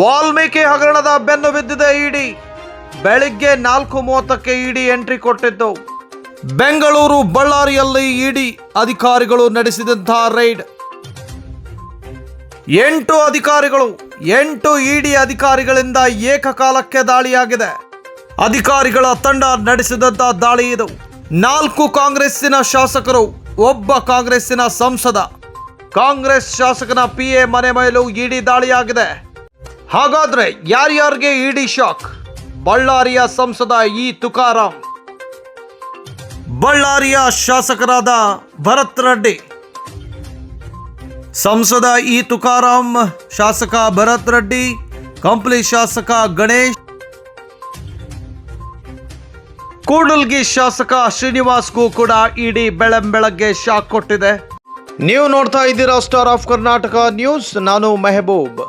ವಾಲ್ಮೀಕಿ ಹಗರಣದ ಬೆನ್ನು ಬಿದ್ದಿದೆ ಇಡಿ. ಬೆಳಿಗ್ಗೆ ನಾಲ್ಕು ಮೂವತ್ತಕ್ಕೆ ಇಡಿ ಎಂಟ್ರಿ ಕೊಟ್ಟಿದ್ದು. ಬೆಂಗಳೂರು ಬಳ್ಳಾರಿಯಲ್ಲಿ ಇಡಿ ಅಧಿಕಾರಿಗಳು ನಡೆಸಿದಂತಹ ರೈಡ್. ಎಂಟು ಅಧಿಕಾರಿಗಳು, ಎಂಟು ಇಡಿ ಅಧಿಕಾರಿಗಳಿಂದ ಏಕಕಾಲಕ್ಕೆ ದಾಳಿಯಾಗಿದೆ. ಅಧಿಕಾರಿಗಳ ತಂಡ ನಡೆಸಿದಂತ ದಾಳಿ ಇದು. ನಾಲ್ಕು ಕಾಂಗ್ರೆಸ್ಸಿನ ಶಾಸಕರು, ಒಬ್ಬ ಕಾಂಗ್ರೆಸ್ಸಿನ ಸಂಸದ. ಕಾಂಗ್ರೆಸ್ ಶಾಸಕನ ಪಿ ಎ ಮನೆ ಮೇಲೂ ಇಡಿ ದಾಳಿಯಾಗಿದೆ. ಹಾಗಾದ್ರೆ ಯಾರ್ಯಾರಿಗೆ ಇಡಿ ಶಾಕ್? ಬಳ್ಳಾರಿಯ ಸಂಸದ ಇ ತುಕಾರಾಂ ಬಳ್ಳಾರಿಯ ಶಾಸಕರಾದ ಭರತ್ ರೆಡ್ಡಿ. ಸಂಸದ ಇ ತುಕಾರಾಂ ಶಾಸಕ ಭರತ್ ರೆಡ್ಡಿ, ಕಂಪ್ಲಿ ಶಾಸಕ ಗಣೇಶ್. ಕೂಡಲ್ಗಿ ಶಾಸಕ ಶ್ರೀನಿವಾಸ್ಗೂ ಕೂಡ ಇಡೀ ಬೆಳಂಬೆಳಗ್ಗೆ ಶಾಕ್ ಕೊಟ್ಟಿದೆ. ನೀವು ನೋಡ್ತಾ ಇದ್ದೀರಾ ಸ್ಟಾರ್ ಆಫ್ ಕರ್ನಾಟಕ ನ್ಯೂಸ್ ನಾನು ಮೆಹಬೂಬ್.